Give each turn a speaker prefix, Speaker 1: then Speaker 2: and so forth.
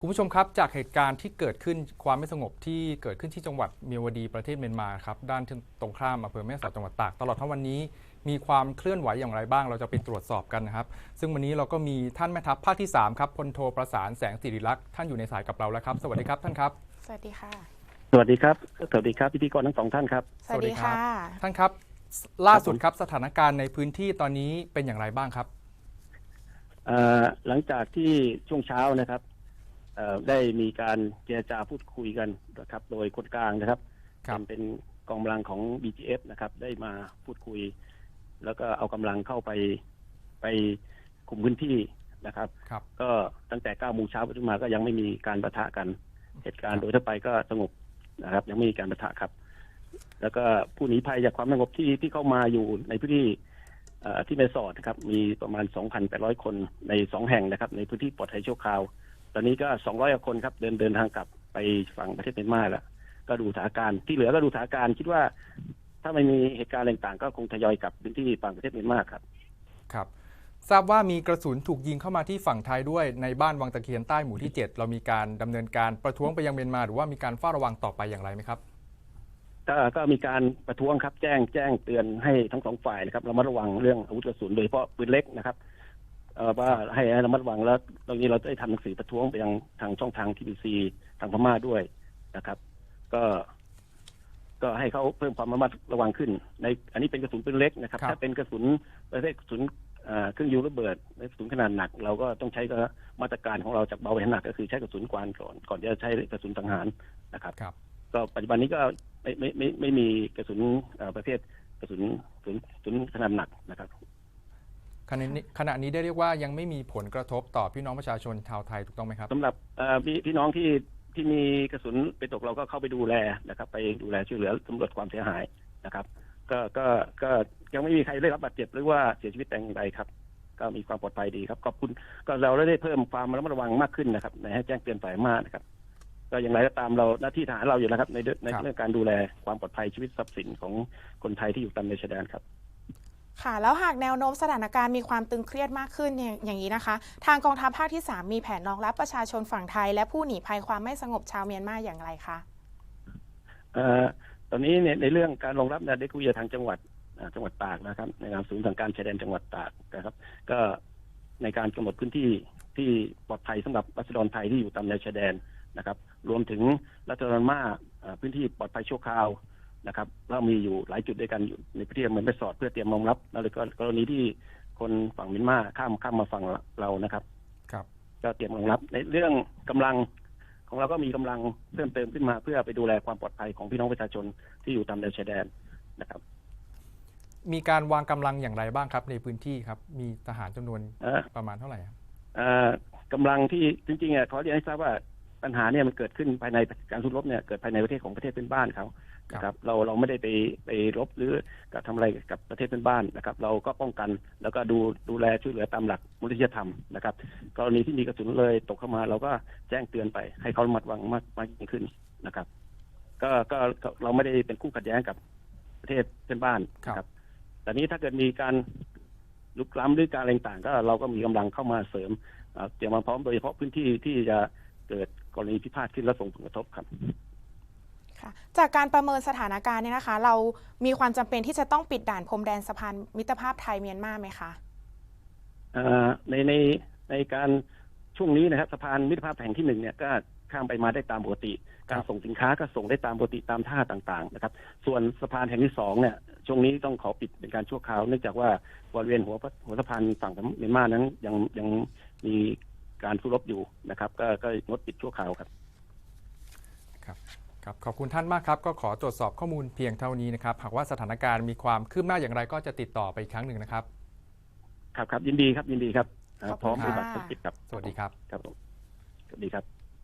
Speaker 1: คุณผู้ชมครับจากเหตุการณ์ที่เกิดขึ้นความไม่สงบที่เกิดขึ้นที่จังหวัดเมียวดีประเทศเมียนมาครับด้านตรงข้ามอำเภอแม่สอดจังหวัดตากตลอดทั้งวันนี้ มีความเคลื่อนไหวอย่างไรบ้าง เราจะไปตรวจสอบกันนะครับ ซึ่งวันนี้เราก็มีท่านแม่ทัพภาคที่3ครับพลโทประสานแสงสิริลักษณ์ท่านอยู่ในสายกับเราแล้วครับ สวัสดีครับท่านครับ
Speaker 2: สวัสดีค่ะ
Speaker 3: สวัสดีครับสวัสดีครับพิธีกรทั้งสองท่านครับ
Speaker 2: สวัสดีค่ะ
Speaker 1: ท่านครับ ล่าสุดครับสถานการณ์ในพื้นที่ตอนนี้เป็นอย่างไรบ้างครับ
Speaker 3: เอ่อหลังจากที่ช่วงเช้านะครับเอ่อ ได้มีการเจรจาพูดคุยกันนะครับ โดยคนกลางนะครับ
Speaker 1: ครับ
Speaker 3: เป็นเป็นกองกำลังของ BGF นะครับ ได้มาพูดคุย แล้วก็เอากำลังเข้าไปไปคุมพื้นที่นะครับ
Speaker 1: ครับ
Speaker 3: ก็ตั้งแต่9โมงเช้าไปจนมาก็ยังไม่มีการประทะกัน เหตุการณ์โดยทั่วไปก็สงบนะครับ ยังไม่มีการประทะครับ แล้วก็ผู้หนีภัยจากความสงบที่ที่เข้ามาอยู่ในพื้นที่เอ่อที่แม่สอดนะครับ มีประมาณ 2,800 คนในสองแห่งนะครับ ในพื้นที่ปลอดภัยชั่วคราวต อนนี้ก็200กว่าคนครับ เดินเดินทางกลับไปฝั่งประเทศเมียนมาแล้วก็ดูสถานการณ์ที่เหลือก็ดูสถานการณ์คิดว่า ถ้าไม่มีเหตุการณ์อะไรต่างๆ ก็คงทยอยกลับพื้นที่ฝั่งประเทศเมียนมาครับ
Speaker 1: ครับ ทราบว่ามีกระสุนถูกยิงเข้ามาที่ฝั่งไทยด้วยในบ้านวังตะเคียนใต้หมู่ที่ 7 เรามีการดำเนินการประท้วงไปยังเมียนมาหรือว่ามีการเฝ้าระวังต่อไปอย่างไรไหมครับ
Speaker 3: ก็ก็มีการประท้วงครับแจ้งแจ้งเตือนให้ทั้งสองฝ่ายนะครับระมัดระวังเรื่องอาวุธกระสุนโดยเฉพาะปืนเล็กนะครับ เอ่อว่าให้ให้ระมัดระวังแล้วตรงนี้เราได้ทำหนังสือประท้วงไปยังทางช่องทางทีบีซีทางพม่าด้วยนะครับ ก็ ก็ให้เขาเพิ่มความระมัดระวังขึ้น ในอันนี้เป็นกระสุนปืนเล็กนะครับ
Speaker 1: ครับ
Speaker 3: ถ้าเป็นกระสุนประเภทกระสุนอ่าเครื่องยิงระเบิดในกระสุนขนาดหนัก เราก็ต้องใช้ก็มาตรการของเราจากเบาไปหนักก็คือใช้กระสุนกวานก่อนก่อนที่จะใช้กระสุนสังหารนะครับ
Speaker 1: ครับ
Speaker 3: ก็ปัจจุบันนี้ก็ไม่ไม่ไม่ไม่มีกระสุนเอ่อประเภทกระสุนกระสุนกระสุนขนาดหนักนะครับ
Speaker 1: ขณะนี้ขณะนี้ได้เรียกว่ายังไม่มีผลกระทบต่อพี่น้องประชาชนชาวไทยถูกต้องไหมครับ
Speaker 3: สำหรับเอ่อพี่พี่น้องที่ที่มีกระสุนไปตกเราก็เข้าไปดูแลนะครับ ไปดูแลช่วยเหลือสำรวจความเสียหายนะครับ ก็ก็ก็ยังไม่มีใครได้รับบาดเจ็บหรือว่าเสียชีวิตแต่อย่างใดครับ ก็มีความปลอดภัยดีครับขอบคุณก็เราได้เพิ่มความระมัดระวังมากขึ้นนะครับในให้แจ้งเตือนฝ่ายมากนะครับก็อย่างไรก็ตามเราหน้าที่ทหารเราอยู่แล้วครับในเรื่องในเรื่องการดูแลความปลอดภัยชีวิตทรัพย์สินของคนไทยที่อยู่ตามในชายแดนครับ
Speaker 2: ค่ะแล้วหากแนวโน้มสถานการณ์มีความตึงเครียดมากขึ้นอย่างนี้นะคะ ทางกองทัพภาคที่ 3 มีแผนรองรับประชาชนฝั่งไทย และผู้หนีภัยความไม่สงบชาวเมียนมาอย่างไรคะ
Speaker 3: ออตอนนี้ในเรื่องการรองรับนี่ยได้คุยกับทางจังหวัดจังหวัดตากนะครับ ในนามศูนย์สั่งการชายแดนจังหวัดตากนะครับ ก็ในการกำหนดพื้นที่ที่ปลอดภัยสำหรับรัษฎรไทยที่อยู่ตามแนวชายแดนนะครับ รวมถึงรัษฎรมาอ่าพื้นที่ปลอดภัยชั่วคราว นะครับเรามีอยู่หลายจุดด้วยกันอยู่ในพื้นที่อำเมืองแม่สอดเพื่อเตรียมรองรับแล้วก็กรณีที่คนฝั่งเมียนมาข้ามข้ามมาฝั่งเรานะครับ
Speaker 1: ครับ
Speaker 3: ก็เตรียมรองรับในเรื่องกำลังของเราก็มีกำลังเพิ่มเติมขึ้นมาเพื่อไปดูแลความปลอดภัยของพี่น้องประชาชนที่อยู่ตามแนวชายแดนนะครับ
Speaker 1: มีการวางกำลังอย่างไรบ้างครับ ในพื้นที่ครับ มีทหารจำนวน
Speaker 3: เอ่อ
Speaker 1: ประมาณเท่าไหร่ครับ
Speaker 3: เอ่อกำลังที่จริงๆอะขอเรียนให้ทราบว่าปัญหาเนี่ยมันเกิดขึ้นภายในการสู้รบเนี่ยเกิดภายในประเทศของประเทศเพื่อนบ้านเขา นะครับเราเราไม่ได้ไปไปรบหรือกับทำอะไรกับประเทศเพื่อนบ้านนะครับ เราก็ป้องกันแล้วก็ดูดูแลช่วยเหลือตามหลักมนุษยธรรมนะครับกรณีที่มีกระสุนเลยตกเข้ามา เราก็แจ้งเตือนไปให้เขาระมัดระวังมากมากยิ่งขึ้นนะครับ ก็ก็ก็เราไม่ได้เป็นคู่ขัดแย้งกับประเทศเพื่อนบ้านนะครับแต่นี้ถ้าเกิดมีการลุกล้ำหรือการอะไรต่างๆก็เราก็มีกำลังเข้ามาเสริมเอ่อเตรียมมาพร้อมโดยเฉพาะพื้นที่ที่จะเกิดกรณีพิพาทขึ้นและส่งผลกระทบครับ
Speaker 2: ค่ะ จากการประเมินสถานการณ์เนี่ยนะคะ เรามีความจำเป็นที่จะต้องปิดด่านพรมแดนสะพานมิตรภาพไทยเมียนมาไหมคะ
Speaker 3: เอ่อในในในการช่วงนี้นะครับสะพานมิตรภาพแห่งที่หนึ่งเนี่ยก็ข้ามไปมาได้ตามปกติ การส่งสินค้าก็ส่งได้ตามปกติตามท่าต่างๆนะครับ ส่วนสะพานแห่งที่สองเนี่ยช่วงนี้ต้องขอปิดเป็นการชั่วคราวเนื่องจากว่าบริเวณหัวพระหัวสะพานฝั่งเมียนมานั้นยังยังมีการสู้รบอยู่นะครับ ก็ก็งดปิดชั่วคราวครับ
Speaker 1: ครับ ขอบคุณท่านมากครับ ก็ขอตรวจสอบข้อมูลเพียงเท่านี้นะครับ หากว่าสถานการณ์มีความคืบหน้าอย่างไรก็จะติดต่อไปอีกครั้งหนึ่งนะครับ
Speaker 3: ครับครับยินดีครับยินดีครับอ่า
Speaker 2: ขอบคุณ
Speaker 3: พร้อมปฏิบัติ
Speaker 2: ค่ะ
Speaker 3: ธุรกิจครับ
Speaker 1: สวัสดีครับ
Speaker 3: ครับผมสวัสดีครับ